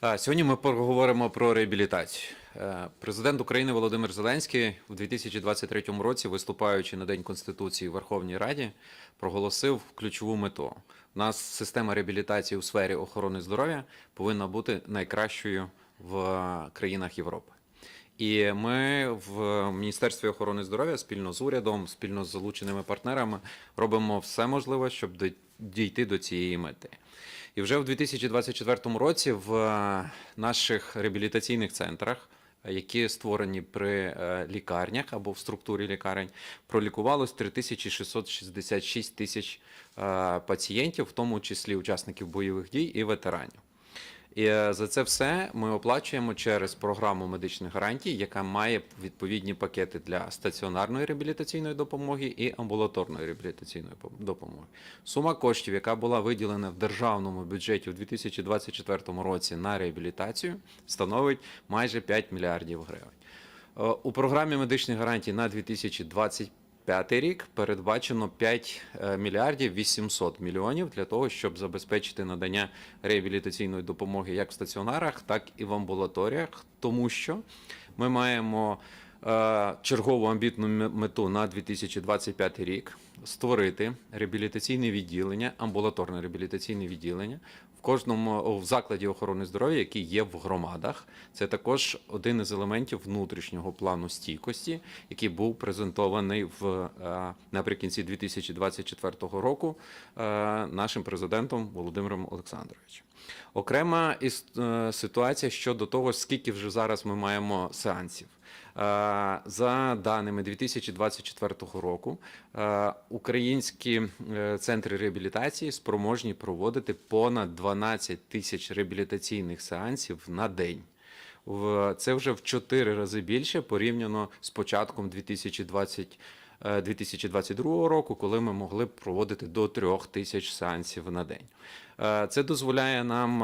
Сьогодні ми поговоримо про реабілітацію. Е, Президент України Володимир Зеленський у 2023 році, виступаючи на День Конституції в Верховній Раді, проголосив ключову мету. У нас система реабілітації у сфері охорони здоров'я повинна бути найкращою в країнах Європи. І ми в Міністерстві охорони здоров'я спільно з урядом, спільно з залученими партнерами робимо все можливе, щоб дійти до цієї мети. І вже в 2024 році в е, наших реабілітаційних центрах, е, які створені при е, лікарнях або в структурі лікарень, пролікувалось 3666 тисяч пацієнтів, в тому числі учасників бойових дій і ветеранів. І е, за це все ми оплачуємо через програму медичних гарантій, яка має відповідні пакети для стаціонарної реабілітаційної допомоги і амбулаторної реабілітаційної допомоги. Сума коштів, яка була виділена в державному бюджеті у 2024 році на реабілітацію, становить майже 5 мільярдів гривень. Е, У програмі медичних гарантій на 2025 рік передбачено 5 е, мільярдів 800 мільйонів для того, щоб забезпечити надання реабілітаційної допомоги як в стаціонарах, так і в амбулаторіях, тому що ми маємо чергову амбітну мету на 2025 рік створити реабілітаційне відділення, амбулаторне реабілітаційне відділення в кожному в закладі охорони здоров'я, який є в громадах. Це також один із елементів внутрішнього плану стійкості, який був презентований в е, наприкінці 2024 року е, нашим президентом Володимиром Олександровичем. Окрема е, ситуація щодо того, скільки вже зараз ми маємо сеансів. Е, За даними 2024 року, е, українські е, центри реабілітації спроможні проводити понад 12 тисяч реабілітаційних сеансів на день. Це вже в 4 рази більше порівняно з початком 2020 е, 2022 року, коли ми могли проводити до 3 тисяч сеансів на день. Це дозволяє нам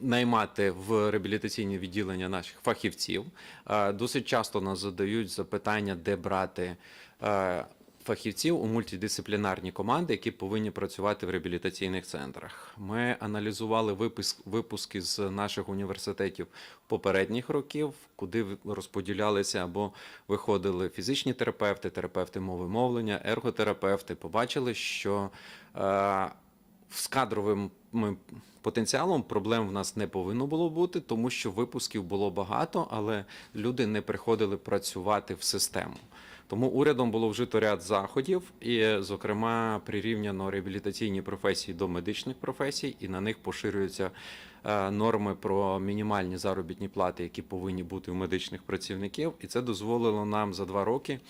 наймати в реабілітаційні відділення наших фахівців. Е, Досить часто нас задають запитання, де брати е, фахівців у мультидисциплінарні команди, які повинні працювати в реабілітаційних центрах. Ми аналізували випуск, випуски з наших університетів попередніх років, куди розподілялися або виходили фізичні терапевти, терапевти мови мовлення, ерготерапевти. Побачили, що е, кадровим потенціалом проблем в нас не повинно було бути, тому що випусків було багато, але люди не приходили працювати в систему. Тому урядом було вжито ряд заходів, і, зокрема, прирівняно реабілітаційні професії до медичних професій, і на них поширюються е, норми про мінімальні заробітні плати, які повинні бути у медичних працівників. І це дозволило нам за два роки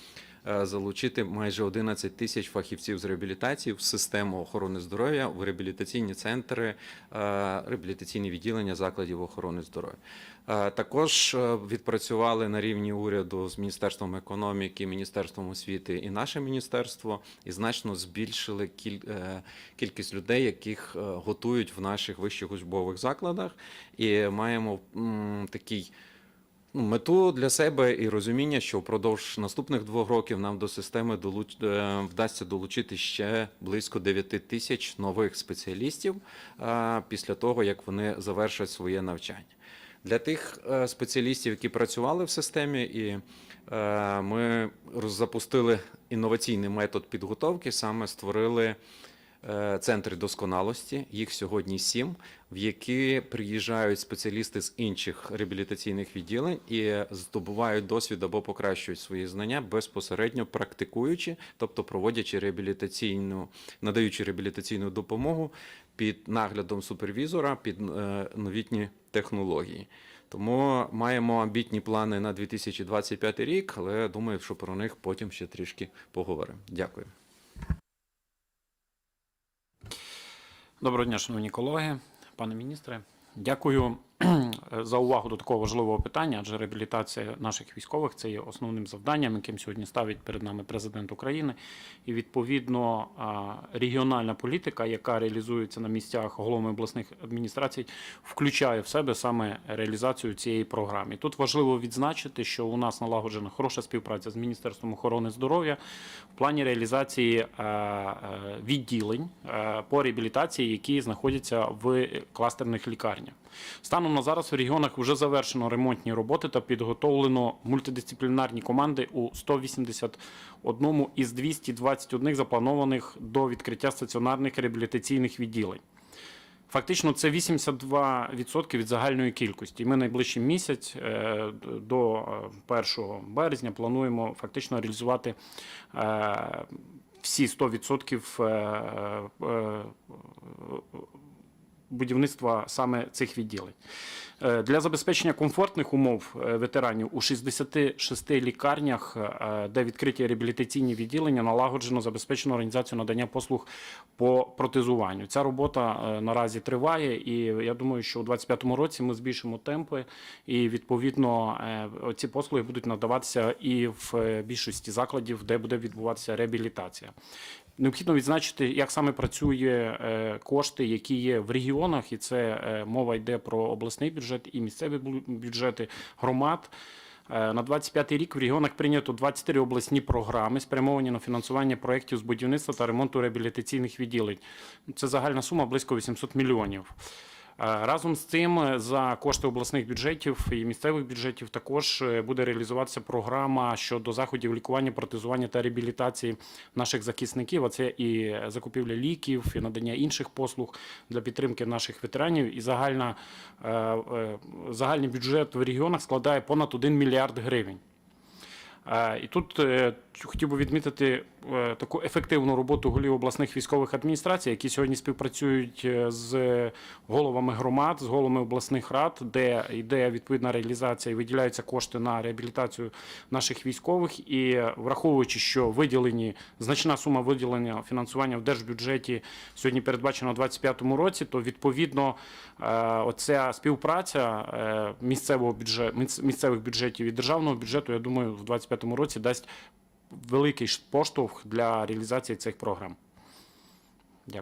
залучити майже 11 тисяч фахівців з реабілітації в систему охорони здоров'я в реабілітаційні центри, е, реабілітаційні відділення закладів охорони здоров'я. Е, Також е, відпрацювали на рівні уряду з Міністерством економіки, Міністерством освіти і наше міністерство, і значно збільшили кіль- е, кількість людей, яких е, готують в наших вищих учбових закладах, і маємо такий мету для себе і розуміння, що впродовж наступних двох років нам до системи долуч... е, вдасться долучити ще близько 9 тисяч нових спеціалістів е, після того, як вони завершать своє навчання. Для тих е, спеціалістів, які працювали в системі, і ми запустили інноваційний метод підготовки, саме створили центри досконалості. Їх сьогодні сім, в які приїжджають спеціалісти з інших реабілітаційних відділень і здобувають досвід або покращують свої знання безпосередньо практикуючи, тобто проводячи реабілітаційну, надаючи реабілітаційну допомогу під наглядом супервізора, під е, новітні технології. Тому маємо амбітні плани на 2025 рік, але думаю, що про них потім ще трішки поговоримо. Дякую. Доброго дня, шановні колеги, пане міністре. Дякую за увагу до такого важливого питання, адже реабілітація наших військових це є основним завданням, яким сьогодні ставить перед нами президент України. І відповідно регіональна політика, яка реалізується на місцях головами обласних адміністрацій, включає в себе саме реалізацію цієї програми. Тут важливо відзначити, що у нас налагоджена хороша співпраця з Міністерством охорони здоров'я в плані реалізації е, е, відділень е, по реабілітації, які знаходяться в кластерних лікарнях. Станом на зараз в регіонах вже завершено ремонтні роботи та підготовлено мультидисциплінарні команди у 181 із 221 запланованих до відкриття стаціонарних реабілітаційних відділень. Фактично, це 82% від загальної кількості. Ми найближчий місяць е, до е, 1 березня плануємо фактично реалізувати е, всі 100% е, е, будівництва саме цих відділень. Е, Для забезпечення комфортних умов е, ветеранів у 66 лікарнях, е, де відкриті реабілітаційні відділення, налагоджено забезпечено організацію надання послуг по протезуванню. Ця робота наразі триває, і я думаю, що у 2025 році ми збільшимо темпи, і відповідно ці послуги будуть надаватися і в більшості закладів, де буде відбуватися реабілітація. Необхідно відзначити, як саме працює е, кошти, які є в регіонах, і це е, мова йде про обласний бюджет і місцеві бюджети громад. Е, На 25 рік в регіонах прийнято 23 обласні програми, спрямовані на фінансування проєктів з будівництва та ремонту реабілітаційних відділень. Це загальна сума близько 800 мільйонів. Е, Разом з цим е, за кошти обласних бюджетів і місцевих бюджетів також е, буде реалізуватися програма щодо заходів лікування, протезування та реабілітації наших захисників. А це і закупівля ліків, і надання інших послуг для підтримки наших ветеранів. І загальна, загальний бюджет в регіонах складає понад 1 мільярд гривень. Е, І тут е, хотів би відмітити е, таку ефективну роботу голів обласних військових адміністрацій, які сьогодні співпрацюють з головами громад, з головами обласних рад, де йде відповідна реалізація і виділяються кошти на реабілітацію наших військових. І враховуючи, що виділені значна сума виділення фінансування в держбюджеті сьогодні передбачена у 2025 році, то відповідно оця співпраця місцевого бюджету місцевих бюджетів і державного бюджету, я думаю, в 2025 році дасть великий поштовх для реалізації цих програм.